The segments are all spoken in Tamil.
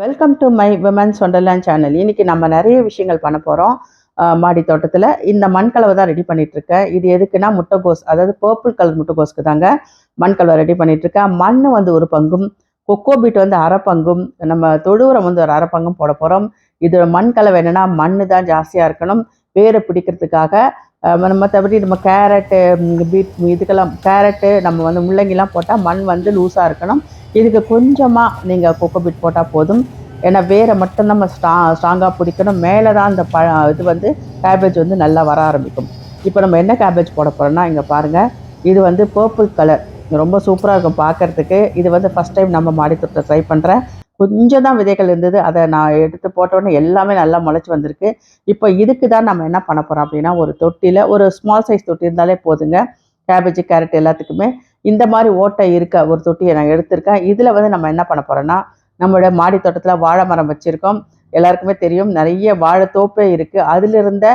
Welcome to my women's wonderland channel இன்னைக்கு நம்ம நிறைய விஷயங்கள் பண்ண போகிறோம் மாடி தோட்டத்தில். இந்த மண்கலவை தான் ரெடி பண்ணிகிட்ருக்கேன் இருக்கேன். இது எதுக்குன்னா முட்டைகோஸ் அதாவது பர்பிள் கலர் முட்டைகோஸ்க்கு தாங்க மண்கலவை ரெடி பண்ணிகிட்ருக்கேன் இருக்கேன். மண் வந்து ஒரு பங்கும். கொக்கோ பீட் வந்து அரை பங்கும் நம்ம தொழுவுரம் வந்து ஒரு அரை பங்கும் போட போகிறோம் இது மண் கலவை என்னென்னா மண் தான் ஜாஸ்தியாக இருக்கணும். வேரை பிடிக்கிறதுக்காக நம்ம மற்றபடி நம்ம கேரட்டு பீட் இதுக்கெல்லாம் கேரட்டு நம்ம வந்து முள்ளங்கிலாம் போட்டால் மண் வந்து லூஸாக இருக்கணும். இதுக்கு கொஞ்சமாக நீங்கள் கொக்கோ பிட் போட்டால் போதும். ஏன்னா வேரை மட்டும் நம்ம ஸ்ட்ரா ஸ்ட்ராங்காக பிடிக்கணும். மேலே தான் அந்த ப இது வந்து கேபேஜ் வந்து நல்லா வர ஆரம்பிக்கும். இப்போ நம்ம என்ன கேபேஜ் போட போகிறோம்னா இங்கே பாருங்கள் இது வந்து பர்பிள் கலர் ரொம்ப சூப்பராக இருக்கும் பார்க்கறதுக்கு. இது வந்து ஃபஸ்ட் டைம் நம்ம மாடித்தோட்டத்தை ட்ரை பண்ணுறேன் கொஞ்சம் தான் விதைகள் இருந்தது. அதை நான் எடுத்து போட்டோன்னே எல்லாமே நல்லா முளைச்சி வந்திருக்கு. இப்போ இதுக்கு தான் நம்ம என்ன பண்ண போகிறோம் அப்படின்னா ஒரு தொட்டியில் ஒரு ஸ்மால் சைஸ் தொட்டி இருந்தாலே போதுங்க. கேபேஜ் கேரட் எல்லாத்துக்குமே. இந்த மாதிரி ஓட்டை இருக்க ஒரு தொட்டியை நான் எடுத்திருக்கேன். இதில் வந்து நம்ம என்ன பண்ண போகிறோன்னா நம்மளோட மாடி தோட்டத்தில் வாழை மரம் வச்சுருக்கோம். எல்லாருக்குமே தெரியும் நிறைய வாழைத்தோப்பே இருக்குது அதில் இருந்த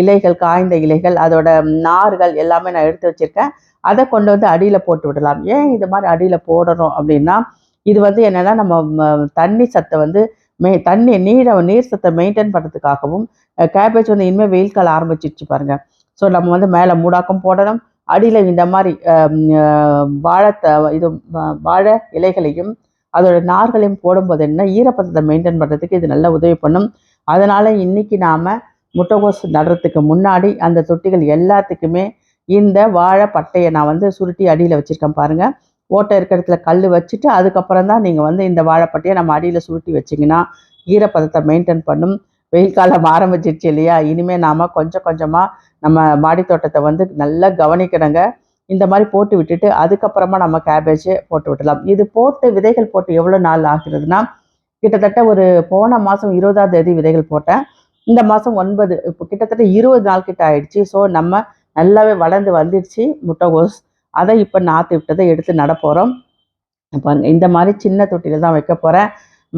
இலைகள் காய்ந்த இலைகள் அதோட நார்கள் எல்லாமே நான் எடுத்து வச்சுருக்கேன். அதை கொண்டு வந்து அடியில் போட்டு விடலாம். ஏன் இது மாதிரி அடியில் போடுறோம் அப்படின்னா இது வந்து என்னென்னா நம்ம தண்ணி சத்தை வந்து மெ தண்ணி நீரை நீர் சத்தை மெயின்டைன் பண்ணுறதுக்காகவும் கேபேஜ் வந்து இனிமேல் வெயில் காலம் ஆரம்பிச்சிருச்சு பாருங்கள் ஸோ நம்ம வந்து மேலே மூடாக்கம் போடணும். அடியில் இந்த மாதிரி வாழைத்த இது வாழை இலைகளையும் அதோட நார்களையும் போடும்போது என்ன ஈரப்பதத்தை மெயின்டைன் பண்ணுறதுக்கு இது நல்லா உதவி பண்ணும். அதனால் இன்றைக்கி நாம் முட்டைகோஸ் நடுறதுக்கு முன்னாடி அந்த தொட்டிகள் எல்லாத்துக்குமே இந்த வாழை பட்டையை நான் வந்து சுருட்டி அடியில் வச்சுருக்கேன் பாருங்கள் ஓட்டை இருக்கிற இடத்துல கல் வச்சுட்டு அதுக்கப்புறம் தான் நீங்கள் வந்து இந்த வாழைப்பட்டையை நம்ம அடியில் சுருட்டி வச்சிங்கன்னா ஈரப்பதத்தை மெயின்டைன் பண்ணும். வெயில் காலம் ஆரம்பிச்சிருச்சு இல்லையா? இனிமேல் நாம் கொஞ்சம் கொஞ்சமாக நம்ம மாடி தோட்டத்தை வந்து நல்லா கவனிக்கணுங்க. இந்த மாதிரி போட்டு விட்டுட்டு அதுக்கப்புறமா நம்ம கேபேஜ் போட்டு விடலாம் இது போட்டு விதைகள் போட்டு எவ்வளோ நாள் ஆகிறதுனா கிட்டத்தட்ட ஒரு போன மாதம் இருபதாம் தேதி விதைகள் போட்டேன். இந்த மாதம் ஒன்பது இப்போ கிட்டத்தட்ட இருபது நாள் கிட்ட ஆயிடுச்சு. ஸோ நம்ம நல்லாவே வளர்ந்து வந்துடுச்சு முட்டைகோஸ். அதை இப்போ நாற்று விட்டதை எடுத்து நட போகிறோம் இப்போ இந்த மாதிரி சின்ன தொட்டியில் தான் வைக்க போகிறேன்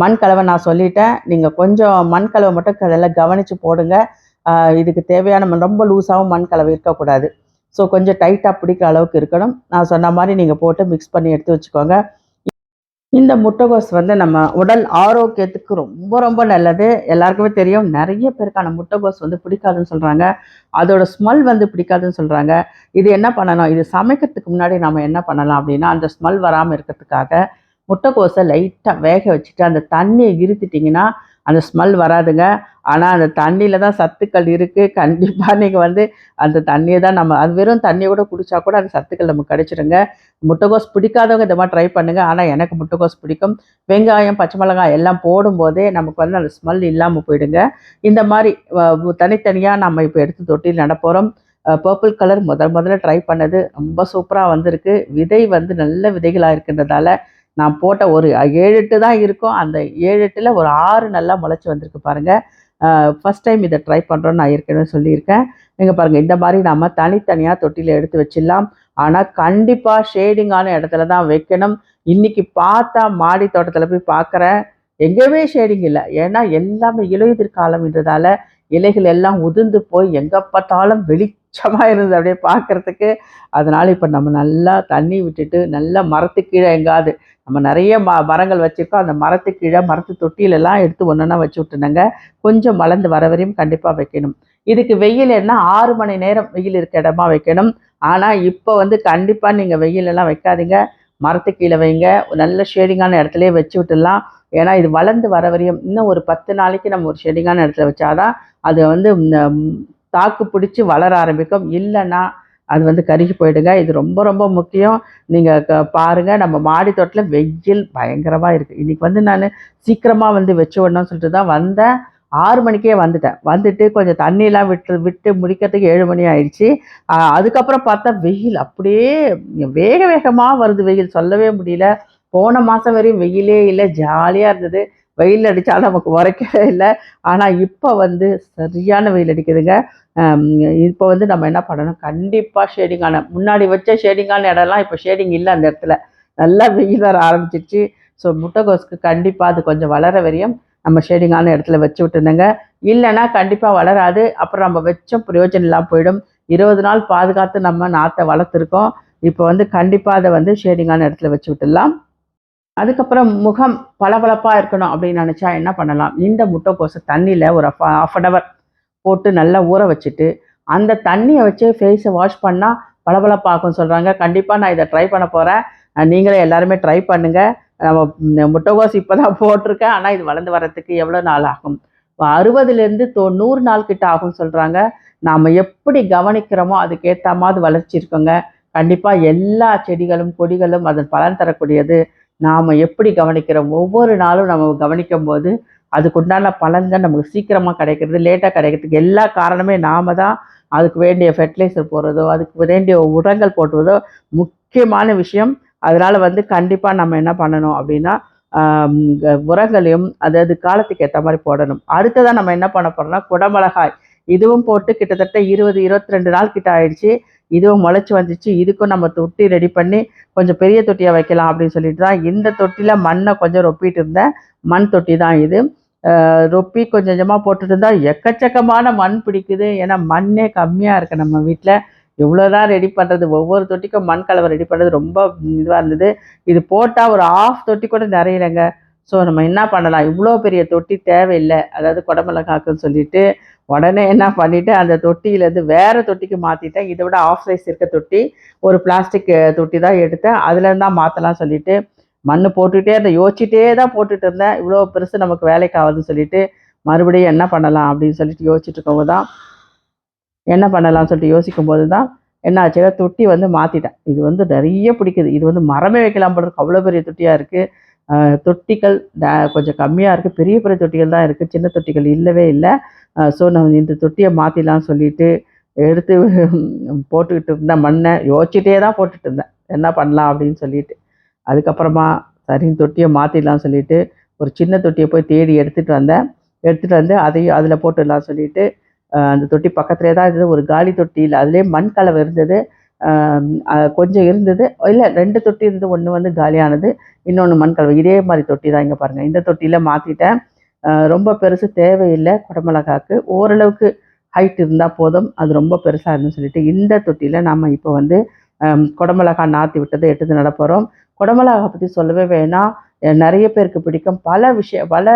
மண் கலவை நான் சொல்லிட்டேன். நீங்கள் கொஞ்சம் மண் கலவை மட்டும் அதெல்லாம் கவனித்து போடுங்க. இதுக்கு தேவையான ரொம்ப லூஸாகவும் மண் கலவை இருக்கக்கூடாது. ஸோ கொஞ்சம் டைட்டாக பிடிக்கிற அளவுக்கு இருக்கணும். நான் சொன்ன மாதிரி நீங்கள் போட்டு மிக்ஸ் பண்ணி எடுத்து வச்சுக்கோங்க. இந்த முட்டைகோஸ் வந்து நம்ம உடல் ஆரோக்கியத்துக்கு ரொம்ப ரொம்ப நல்லது. எல்லாருக்குமே தெரியும். நிறைய பேருக்கான முட்டைகோஸ் வந்து பிடிக்காதுன்னு சொல்கிறாங்க அதோட ஸ்மெல் வந்து பிடிக்காதுன்னு சொல்கிறாங்க இது என்ன பண்ணணும்? இது சமைக்கிறதுக்கு முன்னாடி நம்ம என்ன பண்ணலாம் அப்படின்னா அந்த ஸ்மெல் வராமல் இருக்கிறதுக்காக முட்டைக்கோஸை லைட்டாக வேக வச்சுட்டு அந்த தண்ணியை இருத்திட்டிங்கன்னா அந்த ஸ்மெல் வராதுங்க. ஆனால் அந்த தண்ணியில் தான் சத்துக்கள் இருக்குது கண்டிப்பாக நீங்கள் வந்து அந்த தண்ணியை தான் நம்ம அது வெறும் தண்ணியை கூட குடித்தா கூட அந்த சத்துக்கள் நமக்கு கிடச்சிடுங்க முட்டைக்கோஸ் பிடிக்காதவங்க இந்த மாதிரி ட்ரை பண்ணுங்கள் ஆனால் எனக்கு முட்டைக்கோஸ் பிடிக்கும். வெங்காயம் பச்சை மிளகாய் எல்லாம் போடும்போதே நமக்கு வந்து அந்த ஸ்மெல் இல்லாமல் போயிடுங்க. இந்த மாதிரி தனித்தனியாக நம்ம இப்போ எடுத்து தொட்டியில் நடப்போகிறோம் பர்பிள் கலர் முதல் முதல்ல ட்ரை பண்ணது ரொம்ப சூப்பராக வந்திருக்கு. விதை வந்து நல்ல விதைகளாக இருக்கின்றதால நான் போட்ட ஒரு ஏழு எட்டு தான் இருக்கும் அந்த ஏழு எட்டில் ஒரு ஆறு நல்லா முளைச்சி வந்திருக்கு பாருங்கள் ஃபஸ்ட் டைம் இதை ட்ரை பண்ணுறோன்னு நான் ஏற்கனவே சொல்லியிருக்கேன். நீங்கள் பாருங்கள் இந்த மாதிரி நம்ம தனித்தனியாக தொட்டியில் எடுத்து வச்சிடலாம். ஆனால் கண்டிப்பாக ஷேடிங்கான இடத்துல தான் வைக்கணும். இன்னைக்கு பார்த்தா மாடி தோட்டத்தில் போய் பார்க்குறேன். எங்கேயுமே ஷேடிங் இல்லை. ஏன்னா எல்லாமே இலையுதிர் காலம்ன்றதால இலைகள் எல்லாம் உதிர்ந்து போய் எங்கே பார்த்தாலும் வெளி வெளிச்சமாக இருந்தது அப்படியே பார்க்குறதுக்கு அதனால் இப்போ நம்ம நல்லா தண்ணி விட்டுட்டு நல்லா மரத்து கீழே எங்காவது நம்ம நிறைய ம மரங்கள் வச்சுருக்கோம். அந்த மரத்து கீழே மரத்து தொட்டிலெல்லாம் எடுத்து ஒன்றா வச்சு விட்டுனங்க கொஞ்சம் வளர்ந்து வர வரையும் கண்டிப்பாக வைக்கணும். இதுக்கு வெயில் என்ன? ஆறு மணி நேரம் வெயில் இருக்க இடமா வைக்கணும். ஆனால் இப்போ வந்து கண்டிப்பாக நீங்கள் வெயிலெல்லாம் வைக்காதீங்க. மரத்துக்கு கீழே வைங்க. நல்ல ஷேடிங்கான இடத்துலையே வச்சு விட்டுடலாம். ஏன்னா இது வளர்ந்து வர வரையும் இன்னும் ஒரு பத்து நாளைக்கு நம்ம ஒரு ஷேடிங்கான இடத்துல வச்சாதான் அது வந்து தாக்கு பிடிச்சி வளர ஆரம்பிக்கும். இல்லைன்னா அது வந்து கருகி போயிடுங்க. இது ரொம்ப ரொம்ப முக்கியம். நீங்கள் க பாருங்கள் நம்ம மாடி தோட்டத்தில் வெயில் பயங்கரமாக இருக்குது இன்றைக்கி வந்து நான் சீக்கிரமாக வந்து வச்சு விடணும்னு சொல்லிட்டு தான் வந்தேன். ஆறு மணிக்கே வந்துட்டேன். வந்துட்டு கொஞ்சம் தண்ணியெலாம் விட்டு விட்டு முடிக்கிறதுக்கு ஏழு மணி ஆயிடுச்சு. அதுக்கப்புறம் பார்த்தா வெயில் அப்படியே வேக வேகமாக வருது. வெயில் சொல்லவே முடியல. போன மாதம் வரையும் வெயிலே இல்லை. ஜாலியாக இருந்தது. வெயில் அடித்தாலும் நமக்கு உரைக்கவே இல்லை. ஆனால் இப்போ வந்து சரியான வெயில் அடிக்குதுங்க. இப்போ வந்து நம்ம என்ன பண்ணணும்? கண்டிப்பாக ஷேடிங்கான முன்னாடி வச்ச ஷேடிங்கான இடம்லாம் இப்போ ஷேடிங் இல்லை அந்த இடத்துல. நல்லா வெயில் வர ஆரம்பிச்சிருச்சு. ஸோ முட்டைகோஸ்க்கு கண்டிப்பாக அது கொஞ்சம் வளர வரையும் நம்ம ஷேடிங்கான இடத்துல வச்சு விட்டுருந்தேங்க. இல்லைன்னா கண்டிப்பாக வளராது. அப்புறம் நம்ம வச்சும் பிரயோஜனம் இல்லாமல் போயிடும். இருபது நாள் பாதுகாத்து நம்ம நாற்றை வளர்த்துருக்கோம். இப்போ வந்து கண்டிப்பாக அதை வந்து ஷேடிங்கான இடத்துல வச்சு விட்டுடலாம். அதுக்கப்புறம் முகம் பளபளப்பாக இருக்கணும் அப்படின்னு நினச்சா என்ன பண்ணலாம்? இந்த முட்டைக்கோஸை தண்ணியில் ஒரு ஆஃப் அன் ஹவர் போட்டு நல்லா ஊற வச்சுட்டு அந்த தண்ணியை வச்சு ஃபேஸை வாஷ் பண்ணால் பளபளப்பாகும் சொல்கிறாங்க கண்டிப்பாக நான் இதை ட்ரை பண்ண போகிறேன் நீங்களே எல்லாருமே ட்ரை பண்ணுங்கள் நம்ம முட்டைகோஸ் இப்போ தான் போட்டிருக்கேன். ஆனால் இது வளர்ந்து வரத்துக்கு எவ்வளோ நாள் ஆகும்? இப்போ அறுபதுலேருந்து தொ நூறு நாள் கிட்ட ஆகும்னு சொல்கிறாங்க நாம் எப்படி கவனிக்கிறோமோ அதுக்கேற்ற மாதிரி வளர்ச்சி இருக்குங்க கண்டிப்பாக எல்லா செடிகளும் கொடிகளும் அதன் பலன் தரக்கூடியது. நாம் எப்படி கவனிக்கிறோம்? ஒவ்வொரு நாளும் நம்ம கவனிக்கும் போது அதுக்குண்டான பலன்கள் நமக்கு சீக்கிரமாக கிடைக்கிறது லேட்டாக கிடைக்கிறதுக்கு எல்லா காரணமே நாம தான் அதுக்கு வேண்டிய ஃபெர்டிலைசர் போடுறதோ அதுக்கு வேண்டிய உரங்கள் போடுறதோ முக்கியமான விஷயம். அதனால் வந்து கண்டிப்பாக நம்ம என்ன பண்ணணும் அப்படின்னா உரங்களையும் அதாவது காலத்துக்கு ஏற்ற மாதிரி போடணும். அடுத்ததான் நம்ம என்ன பண்ண போகிறோம்னா குடமிளகாய். இதுவும் போட்டு கிட்டத்தட்ட இருபது இருபத்தி ரெண்டு நாள் கிட்ட ஆயிடுச்சு. இதுவும் முளைச்சி வந்துச்சு. இதுக்கும் நம்ம தொட்டி ரெடி பண்ணி கொஞ்சம் பெரிய தொட்டியாக வைக்கலாம் அப்படின்னு சொல்லிட்டு தான் இந்த தொட்டியில் மண்ணை கொஞ்சம் ரொப்பிட்டு இருந்தேன். மண் தொட்டி தான் இது. ரொப்பி கொஞ்சம் கொஞ்சமாக போட்டுட்டு இருந்தால் எக்கச்சக்கமான மண் பிடிக்குது. ஏன்னா மண்ணே கம்மியாக இருக்குது நம்ம வீட்டில் இவ்வளோதான் ரெடி பண்ணுறது ஒவ்வொரு தொட்டிக்கும் மண் கலவை ரெடி பண்ணுறது ரொம்ப இதுவாக இருந்தது. இது போட்டால் ஒரு ஆஃப் தொட்டி கூட நிறையலைங்க. ஸோ நம்ம என்ன பண்ணலாம்? இவ்வளோ பெரிய தொட்டி தேவையில்லை. அதாவது குடமிளகாக்குன்னு சொல்லிட்டு உடனே என்ன பண்ணிவிட்டு அந்த தொட்டியிலேருந்து வேறு தொட்டிக்கு மாற்றிட்டேன் இதை விட ஆஃப் சைஸ் இருக்க தொட்டி ஒரு பிளாஸ்டிக் தொட்டி தான் எடுத்தேன். அதுலேருந்து தான் மாற்றலாம் சொல்லிவிட்டு மண் போட்டுகிட்டே இருந்தேன் யோசிச்சுட்டே தான் போட்டுட்டு இருந்தேன். இவ்வளோ பெருசு நமக்கு வேலைக்கு ஆகுதுன்னு சொல்லிட்டு மறுபடியும் என்ன பண்ணலாம் அப்படின்னு சொல்லிட்டு யோசிச்சுட்டு இருக்கவங்க தான். என்ன பண்ணலாம்னு சொல்லிட்டு யோசிக்கும் போது தான் என்ன தொட்டி வந்து மாற்றிட்டேன் இது வந்து நிறைய பிடிக்குது. இது வந்து மரமே வைக்கலாம் போடுறதுக்கு அவ்வளோ பெரிய தொட்டியாக இருக்குது தொட்டிகள் ட- கொஞ்சம் கம்மியாக இருக்குது பெரிய பெரிய தொட்டிகள் தான் இருக்குது சின்ன தொட்டிகள் இல்லவே இல்லை. ஸோ நான் இந்த தொட்டியை மாற்றிடலாம்னு சொல்லிட்டு எடுத்து போட்டுக்கிட்டு இருந்தேன் மண்ணை யோசிச்சுட்டே தான் போட்டுட்டு இருந்தேன். என்ன பண்ணலாம் அப்படின்னு சொல்லிட்டு. அதுக்கப்புறமா சரி தொட்டியை மாற்றிடலாம்னு சொல்லிட்டு ஒரு சின்ன தொட்டியை போய் தேடி எடுத்துகிட்டு வந்தேன். எடுத்துகிட்டு வந்து அதையும் அதில் போட்டுடலாம் சொல்லிட்டு அந்த தொட்டி பக்கத்துலேயே தான் இருந்தது. ஒரு காலி தொட்டியில் அதுலேயே மண் கலவை இருந்தது. கொஞ்சம் இருந்தது. இல்லை ரெண்டு தொட்டி இருந்து ஒன்று வந்து காலியானது இன்னொன்று மண் கலவை. இதே மாதிரி தொட்டி தான் இங்கே பாருங்கள் இந்த தொட்டியில் மாற்றிட்டேன் ரொம்ப பெருசு தேவையில்லை குடமிளகாக்கு. ஓரளவுக்கு ஹைட் இருந்தால் போதும். அது ரொம்ப பெருசாக இருந்துன்னு சொல்லிட்டு இந்த தொட்டியில் நம்ம இப்போ வந்து குடமிளகா நாற்றி விட்டதை எடுத்து நட குடமிளகா பற்றி சொல்லவே வேணாம். நிறைய பேருக்கு பிடிக்கும். பல விஷயம் பல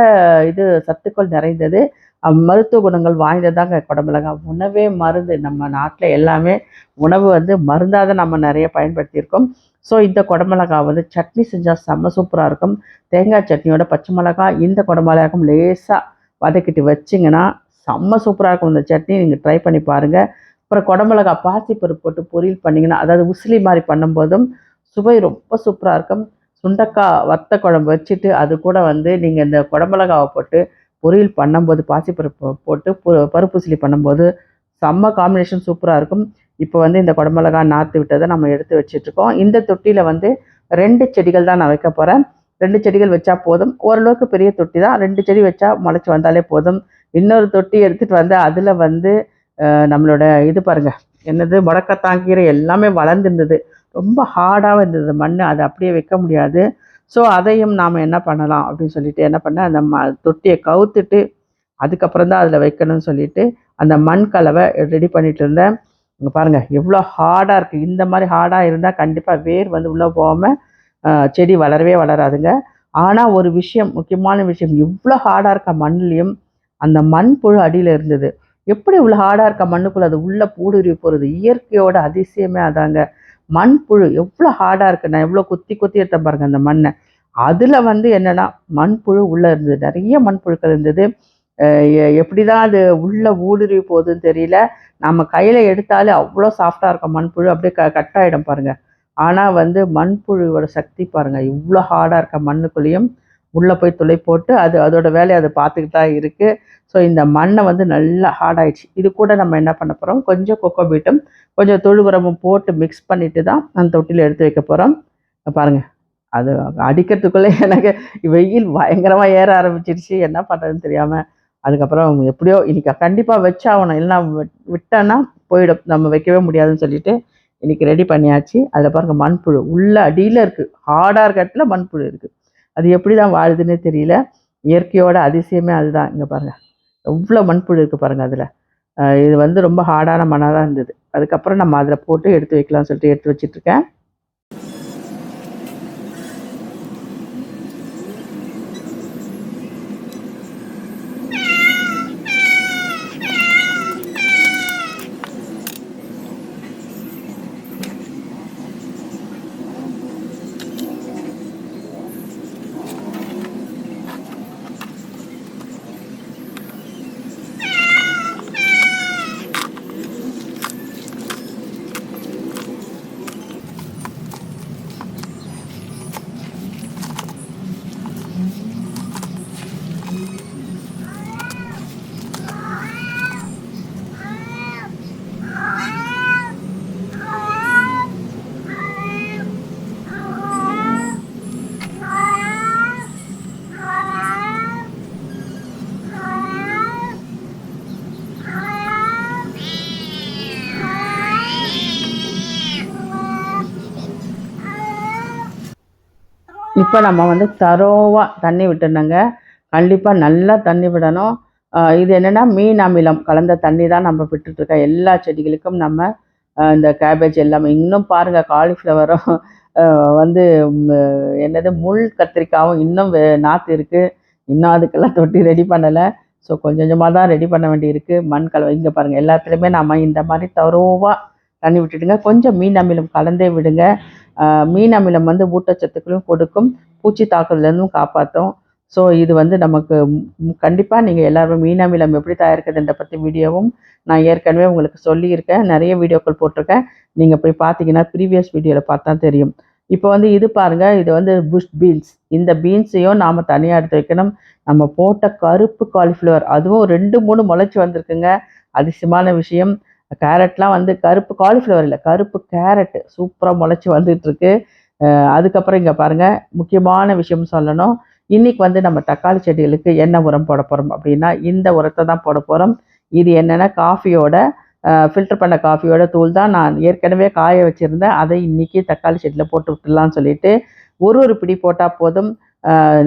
இது சத்துக்கள் நிறைந்தது. மருத்துவ குணங்கள் வாய்ந்ததாங்க குடமிளகா உணவே மருந்து. நம்ம நாட்டில் எல்லாமே உணவு வந்து மருந்தாக தான் நம்ம நிறைய பயன்படுத்தியிருக்கோம். ஸோ இந்த குடமிளகா வந்து சட்னி செஞ்சால் செம்ம சூப்பராக இருக்கும். தேங்காய் சட்னியோட பச்சை மிளகாய் இந்த குடமிளகாக்கும் லேசாக வதக்கிட்டு வச்சிங்கன்னா செம்ம சூப்பராக இருக்கும். இந்த சட்னி நீங்கள் ட்ரை பண்ணி பாருங்கள் அப்புறம் குடமிளகா பாசிப்பருப்பு போட்டு பொரியல் பண்ணிங்கன்னா அதாவது உசிலி மாதிரி பண்ணும்போதும் சுவை ரொம்ப சூப்பராக இருக்கும். சுண்டக்காய் வத்த குழம்பு வச்சுட்டு அது கூட வந்து நீங்கள் இந்த குடமிளகாவை போட்டு பொரியல் பண்ணும்போது பாசிப்பருப்பு போட்டு பருப்பு உசிலி பண்ணும்போது செம்ம காம்பினேஷன் சூப்பராக இருக்கும். இப்போ வந்து இந்த குடமிளகா நாற்று விட்டதை நம்ம எடுத்து வச்சிட்ருக்கோம் இந்த தொட்டியில் வந்து ரெண்டு செடிகள் தான் நான் வைக்க போகிறேன் ரெண்டு செடிகள் வச்சா போதும். ஓரளவுக்கு பெரிய தொட்டி தான். ரெண்டு செடி வச்சா முளைச்சி வந்தாலே போதும். இன்னொரு தொட்டி எடுத்துகிட்டு வந்து அதில் வந்து நம்மளோட இது பாருங்க. என்னது? முடக்கத்தாங்கீரை எல்லாமே வளர்ந்துருந்தது. ரொம்ப ஹார்டாக இருந்தது மண் அதை அப்படியே வைக்க முடியாது. ஸோ அதையும் நாம் என்ன பண்ணலாம் அப்படின்னு சொல்லிட்டு என்ன பண்ணேன் அந்த ம தொட்டியை கவுத்துட்டு அதுக்கப்புறம் தான் அதில் வைக்கணும்னு சொல்லிட்டு அந்த மண் கலவை ரெடி பண்ணிட்டு இருந்தேன். இங்கே பாருங்கள் எவ்வளோ ஹார்டாக இருக்குது இந்த மாதிரி ஹார்டாக இருந்தால் கண்டிப்பாக வேர் வந்து உள்ளே போகாமல் செடி வளரவே வளராதுங்க. ஆனால் ஒரு விஷயம் முக்கியமான விஷயம் இவ்வளோ ஹார்டாக இருக்க மண்லேயும் அந்த மண் புழு அடியில் இருந்தது. எப்படி இவ்வளோ ஹார்டாக இருக்க மண்ணுக்குள்ளே அது உள்ளே பூடுருவி போகிறது இயற்கையோட அதிசயமே அதாங்க. மண்புழு எவ்வளோ ஹார்டாக இருக்கு. நான் எவ்வளோ குத்தி குத்தி எடுத்தேன் பாருங்க அந்த மண்ணை. அதில் வந்து என்னென்னா மண்புழு உள்ளே இருந்தது. நிறைய மண்புழுக்கள் இருந்தது. எ- எப்படி தான் அது உள்ளே ஊடுருவி போகுதுன்னு தெரியல. நம்ம கையில் எடுத்தாலே அவ்வளோ சாஃப்டாக இருக்கும் மண்புழு அப்படியே க கட் ஆகிடும் ஆனால் வந்து மண்புழுவோட சக்தி பாருங்கள் இவ்வளோ ஹார்டாக இருக்க மண்ணுக்குள்ளேயும் உள்ளே போய் துளை போட்டு அது அதோட வேலையை அதை பார்த்துக்கிட்டு தான் இருக்குது ஸோ இந்த மண்ணை வந்து நல்லா ஹார்ட் ஆயிடுச்சு. இது கூட நம்ம என்ன பண்ண போகிறோம் கொஞ்சம் கொக்கோ பீட்டும் கொஞ்சம் தொழு உரமும் போட்டு மிக்ஸ் பண்ணிட்டு தான் அந்த தொட்டியில் எடுத்து வைக்க போகிறோம் பாருங்கள் அது அடிக்கிறதுக்குள்ளே எனக்கு வெயில் பயங்கரமாக ஏற ஆரம்பிச்சிருச்சு. என்ன பண்ணுறதுன்னு தெரியாமல் அதுக்கப்புறம் எப்படியோ இன்றைக்கி கண்டிப்பாக வச்சாகணும். இல்லைன்னா விட்- விட்டேன்னா போயிடும். நம்ம வைக்கவே முடியாதுன்னு சொல்லிட்டு இன்னைக்கு ரெடி பண்ணியாச்சு. அதில் பாருங்கள் மண்புழு. உள்ள அடியில் இருக்குது ஹார்டாக இருக்க இடத்துல மண்புழு இருக்குது அது எப்படி தான் வாழுதுன்னே தெரியல. இயற்கையோட அதிசயமே அதுதான். இங்கே பாருங்கள் எவ்வளோ மண்புழு இருக்குது பாருங்கள் அதில். இது வந்து ரொம்ப ஹார்டான மண்ணாக தான் இருந்தது. அதுக்கப்புறம் நம்ம அதில் போட்டு எடுத்து வைக்கலாம்னு சொல்லிட்டு எடுத்து வச்சிட்ருக்கேன் இப்போ நம்ம வந்து தரோவாக தண்ணி விட்டுருந்தோங்க கண்டிப்பாக நல்லா தண்ணி விடணும். இது என்னென்னா மீன் அமிலம் கலந்த தண்ணி தான் நம்ம விட்டுட்ருக்கோம் எல்லா செடிகளுக்கும் நம்ம இந்த கேபேஜ் எல்லாமே. இன்னும் பாருங்கள் காலிஃப்ளவரும் வந்து என்னது முள் கத்திரிக்காவும் இன்னும் நாற்று இருக்குது இன்னும் அதுக்கெல்லாம் தொட்டி ரெடி பண்ணலை. ஸோ கொஞ்சம் கொஞ்சமாக தான் ரெடி பண்ண வேண்டியிருக்கு. மண் கலவை இங்கே பாருங்கள் எல்லாத்துலேயுமே நம்ம இந்த மாதிரி தரோவாக தண்ணி விட்டுடுங்க கொஞ்சம் மீன் அமிலம் கலந்தே விடுங்க. மீன் அமிலம் வந்து ஊட்டச்சத்துக்களும் கொடுக்கும். பூச்சி தாக்குதலேருந்தும் காப்பாற்றும் ஸோ இது வந்து நமக்கு கண்டிப்பாக நீங்கள் எல்லாருமே மீன் அமிலம் எப்படி தயாரிக்கிறதுன்ற பற்றி வீடியோவும் நான் ஏற்கனவே உங்களுக்கு சொல்லியிருக்கேன். நிறைய வீடியோக்கள் போட்டிருக்கேன். நீங்கள் போய் பார்த்தீங்கன்னா ப்ரீவியஸ் வீடியோவில் பார்த்தா தெரியும். இப்போ வந்து இது பாருங்கள் இது வந்து புஷ் பீன்ஸ் இந்த பீன்ஸையும் நாம் தனியாக எடுத்து வைக்கணும். நம்ம போட்ட கருப்பு காலிஃப்ளவர் அதுவும் ரெண்டு மூணு முளைச்சி வந்திருக்குங்க. அதிசயமான விஷயம். கேரட்லாம் வந்து கருப்பு காலிஃப்ளவர் இல்லை கருப்பு கேரட் சூப்பராக முளைச்சி வந்துகிட்ருக்கு அதுக்கப்புறம் இங்கே பாருங்கள் முக்கியமான விஷயம் சொல்லணும். இன்றைக்கி வந்து நம்ம தக்காளி செடிகளுக்கு என்ன உரம் போட போகிறோம் அப்படின்னா இந்த உரத்தை தான் போட போகிறோம் இது என்னென்னா காஃபியோட ஃபில்டர் பண்ண காஃபியோட தூள் தான் நான் ஏற்கனவே காய வச்சுருந்தேன். அதை இன்றைக்கி தக்காளி செடியில் போட்டு விட்டுலான்னு சொல்லிட்டு ஒரு ஒரு பிடி போட்டால் போதும்.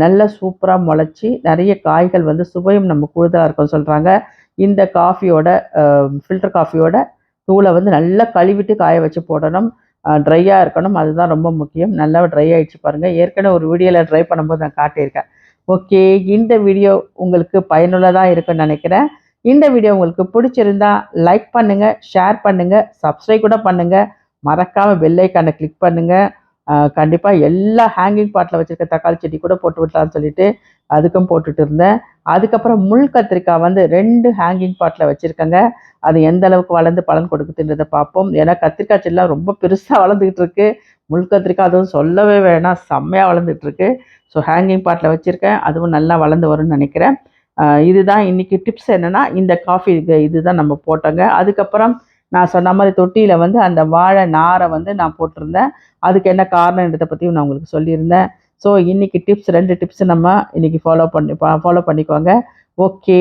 நல்லா சூப்பராக முளைச்சி நிறைய காய்கள் வந்து சுவையும் நம்ம கூடுதலாக இருக்கும்னு சொல்கிறாங்க இந்த காஃபியோட ஃபில்டர் காஃபியோட தூளை வந்து நல்லா கழுவிட்டு காய வச்சு போடணும். ட்ரையாக இருக்கணும். அதுதான் ரொம்ப முக்கியம். நல்லா ட்ரை ஆகிடுச்சு பாருங்கள் ஏற்கனவே ஒரு வீடியோவில் ட்ரை பண்ணும்போது நான் காட்டியிருக்கேன். ஓகே இந்த வீடியோ உங்களுக்கு பயனுள்ளதாக இருக்குன்னு நினைக்கிறேன். இந்த வீடியோ உங்களுக்கு பிடிச்சிருந்தா லைக் பண்ணுங்கள் ஷேர் பண்ணுங்கள் சப்ஸ்கிரைப் கூட பண்ணுங்கள் மறக்காமல் பெல்லைக்கானை கிளிக் பண்ணுங்கள் கண்டிப்பாக எல்லா ஹேங்கிங் பாட்டில் வச்சுருக்க தக்காளி செடி கூட போட்டு விடலாம்னு சொல்லிட்டு அதுக்கும் போட்டுட்டு இருந்தேன். அதுக்கப்புறம் முள் கத்திரிக்காய் வந்து ரெண்டு ஹேங்கிங் பாட்டில் வச்சுருக்கேங்க. அது எந்த அளவுக்கு வளர்ந்து பலன் கொடுக்குதுன்றதை பார்ப்போம். ஏன்னா கத்திரிக்காய் செடிலாம் ரொம்ப பெருசாக வளர்ந்துக்கிட்டு இருக்கு. முள் கத்திரிக்காய் அதுவும் சொல்லவே வேணாம் செம்மையாக வளர்ந்துட்டு இருக்கு. ஸோ ஹேங்கிங் பாட்டில் வச்சுருக்கேன். அதுவும் நல்லா வளர்ந்து வரும்னு நினைக்கிறேன். இதுதான் இன்றைக்கி டிப்ஸ் என்னென்னா இந்த காஃபி இது தான் நம்ம போட்டோங்க. அதுக்கப்புறம் நான் சொன்ன மாதிரி தொட்டியில் வந்து அந்த வாழை நாரை வந்து நான் போட்டிருந்தேன். அதுக்கு என்ன காரணன்றதை பற்றியும் நான் உங்களுக்கு சொல்லியிருந்தேன். ஸோ இன்றைக்கி டிப்ஸ் ரெண்டு டிப்ஸ் நம்ம இன்றைக்கி ஃபாலோ பண்ணி ஃபாலோ பண்ணிக்கோங்க. ஓகே